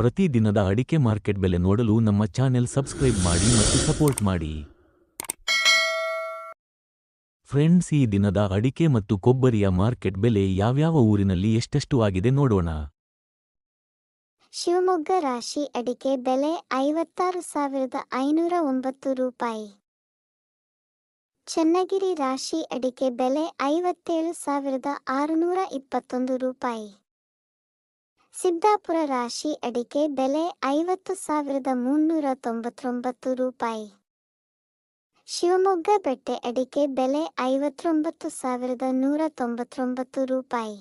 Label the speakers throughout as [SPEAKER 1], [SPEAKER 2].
[SPEAKER 1] ಪ್ರತಿ ದಿನದ ಅಡಿಕೆ ಮಾರ್ಕೆಟ್ ಬೆಲೆ ನೋಡಲು ನಮ್ಮ ಚಾನೆಲ್ ಸಬ್ಸ್ಕ್ರೈಬ್ ಮಾಡಿ ಮತ್ತು ಸಪೋರ್ಟ್ ಮಾಡಿ. ಫ್ರೆಂಡ್ಸ್, ಈ ದಿನದ ಅಡಿಕೆ ಮತ್ತು ಕೊಬ್ಬರಿಯ ಮಾರ್ಕೆಟ್ ಬೆಲೆ ಯಾವ್ಯಾವ ಊರಿನಲ್ಲಿ ಎಷ್ಟೆಷ್ಟು ಆಗಿದೆ ನೋಡೋಣ.
[SPEAKER 2] ಶಿವಮೊಗ್ಗ ರಾಶಿ ಅಡಿಕೆ ಬೆಲೆ ಐವತ್ತಾರು ಸಾವಿರದ ಐನೂರ ಒಂಬತ್ತು ರೂಪಾಯಿ. ಚನ್ನಗಿರಿ ರಾಶಿ ಅಡಿಕೆ ಬೆಲೆ ಐವತ್ತೇಳು ಸಾವಿರದ ಆರುನೂರ ಇಪ್ಪತ್ತೊಂದು ರೂಪಾಯಿ. ಸಿದ್ದಾಪುರ ರಾಶಿ ಅಡಿಕೆ ಬೆಲೆ ಐವತ್ತು ಸಾವಿರದ ಮುನ್ನೂರ ತೊಂಬತ್ತೊಂಬತ್ತು ರೂಪಾಯಿ. ಶಿವಮೊಗ್ಗ ಬೆಟ್ಟೆ ಅಡಿಕೆ ಬೆಲೆ ಐವತ್ತೊಂಬತ್ತು ಸಾವಿರದ ನೂರ ತೊಂಬತ್ತೊಂಬತ್ತು ರೂಪಾಯಿ.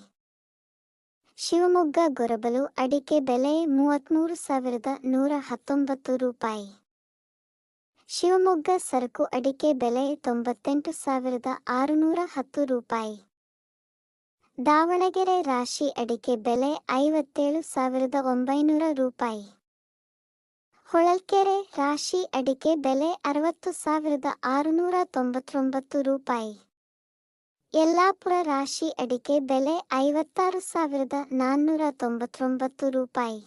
[SPEAKER 2] ಶಿವಮೊಗ್ಗ ಗೊರಬಲು ಅಡಿಕೆ ಬೆಲೆ ಮೂವತ್ತ್ಮೂರು ಸಾವಿರದ ನೂರ ಹತ್ತೊಂಬತ್ತು ರೂಪಾಯಿ. ಶಿವಮೊಗ್ಗ ಸರಕು ಅಡಿಕೆ ಬೆಲೆ ತೊಂಬತ್ತೆಂಟು ಸಾವಿರದ ಆರುನೂರ ಹತ್ತು ರೂಪಾಯಿ. ದಾವಣಗೆರೆ ರಾಶಿ ಅಡಿಕೆ ಬೆಲೆ ಐವತ್ತೇಳು ಸಾವಿರದ ಒಂಬೈನೂರ ರೂಪಾಯಿ. ಹೊಳಲ್ಕೆರೆ ರಾಶಿ ಅಡಿಕೆ ಬೆಲೆ ಅರವತ್ತು ಸಾವಿರದ ಆರುನೂರ ತೊಂಬತ್ತೊಂಬತ್ತು ರೂಪಾಯಿ. ಯಲ್ಲಾಪುರ ರಾಶಿ ಅಡಿಕೆ ಬೆಲೆ ಐವತ್ತಾರು ಸಾವಿರದ ನಾನ್ನೂರ ತೊಂಬತ್ತೊಂಬತ್ತು ರೂಪಾಯಿ.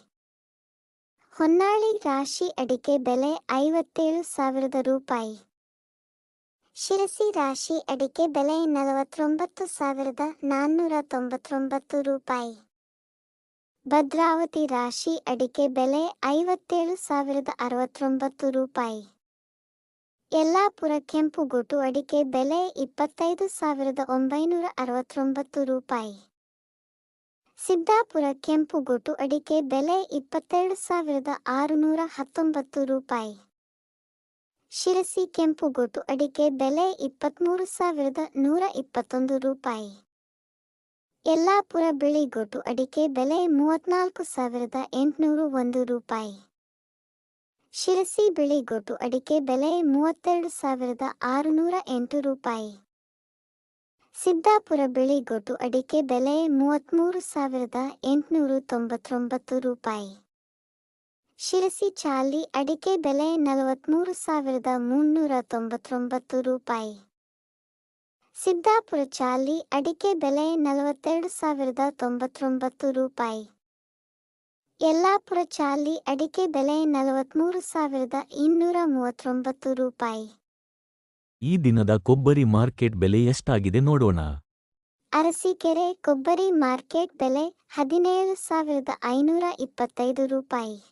[SPEAKER 2] ಹೊನ್ನಾಳಿ ರಾಶಿ ಅಡಿಕೆ ಬೆಲೆ ಐವತ್ತೇಳು ಸಾವಿರದ ರೂಪಾಯಿ. ಶಿರಸಿ ರಾಶಿ ಅಡಿಕೆ ಬೆಲೆ ನಲವತ್ತೊಂಬತ್ತು ಸಾವಿರದ ನಾನ್ನೂರ ತೊಂಬತ್ತೊಂಬತ್ತು ರೂಪಾಯಿ. ಭದ್ರಾವತಿ ರಾಶಿ ಅಡಿಕೆ ಬೆಲೆ ಐವತ್ತೇಳು ಸಾವಿರದ ಅರವತ್ತೊಂಬತ್ತು ರೂಪಾಯಿ. ಯಲ್ಲಾಪುರ ಕೆಂಪುಗೋಟು ಅಡಿಕೆ ಬೆಲೆ ಇಪ್ಪತ್ತೈದು ಸಾವಿರದ ಒಂಬೈನೂರ ಅರವತ್ತೊಂಬತ್ತು ರೂಪಾಯಿ. ಸಿದ್ದಾಪುರ ಕೆಂಪುಗೋಟು ಅಡಿಕೆ ಬೆಲೆ ಇಪ್ಪತ್ತೆರಡು ಸಾವಿರದ ಆರುನೂರ ಹತ್ತೊಂಬತ್ತು ರೂಪಾಯಿ. ಶಿರಸಿ ಕೆಂಪುಗೋಟು ಅಡಿಕೆ ಬೆಲೆ ಇಪ್ಪತ್ತ್ಮೂರು ಸಾವಿರದ ನೂರ ಇಪ್ಪತ್ತೊಂದು ರೂಪಾಯಿ. ಯಲ್ಲಾಪುರ ಬಿಳಿಗೋಟು ಅಡಿಕೆ ಬೆಲೆ ಮೂವತ್ನಾಲ್ಕು ಸಾವಿರದ ಎಂಟುನೂರು ಒಂದು ರೂಪಾಯಿ. ಶಿರಸಿ ಬಿಳಿಗೋಟು ಅಡಿಕೆ ಬೆಲೆ ಮೂವತ್ತೆರಡು ಸಾವಿರದ ಆರುನೂರ ಎಂಟು ರೂಪಾಯಿ. ಸಿದ್ದಾಪುರ ಬಿಳಿಗೋಟು ಅಡಿಕೆ ಬೆಲೆ ಮೂವತ್ತ್ಮೂರು ಸಾವಿರದ ಎಂಟುನೂರು ತೊಂಬತ್ತೊಂಬತ್ತು ರೂಪಾಯಿ. ಶಿರಸಿ ಚಾಲಿ ಅಡಿಕೆ ಬೆಲೆ ನಲವತ್ತ್ಮೂರು ಸಾವಿರದ ಮುನ್ನೂರ ತೊಂಬತ್ತೊಂಬತ್ತು ರೂಪಾಯಿ. ಸಿದ್ದಾಪುರ ಚಾಲಿ ಅಡಿಕೆ ಬೆಲೆ ನಲವತ್ತೆರಡು ಸಾವಿರದ ತೊಂಬತ್ತೊಂಬತ್ತು ರೂಪಾಯಿ. ಯಲ್ಲಾಪುರ ಚಾಲಿ ಅಡಿಕೆ ಬೆಲೆ ನಲವತ್ತ್ಮೂರು ಸಾವಿರದ ಇನ್ನೂರ ಮೂವತ್ತೊಂಬತ್ತು ರೂಪಾಯಿ.
[SPEAKER 1] ಈ ದಿನದ ಕೊಬ್ಬರಿ ಮಾರ್ಕೆಟ್ ಬೆಲೆ ಎಷ್ಟಾಗಿದೆ ನೋಡೋಣ.
[SPEAKER 2] ಅರಸೀಕೆರೆ ಕೊಬ್ಬರಿ ಮಾರ್ಕೆಟ್ ಬೆಲೆ ಹದಿನೇಳು ಸಾವಿರದ ಐನೂರ ಇಪ್ಪತ್ತೈದು ರೂಪಾಯಿ.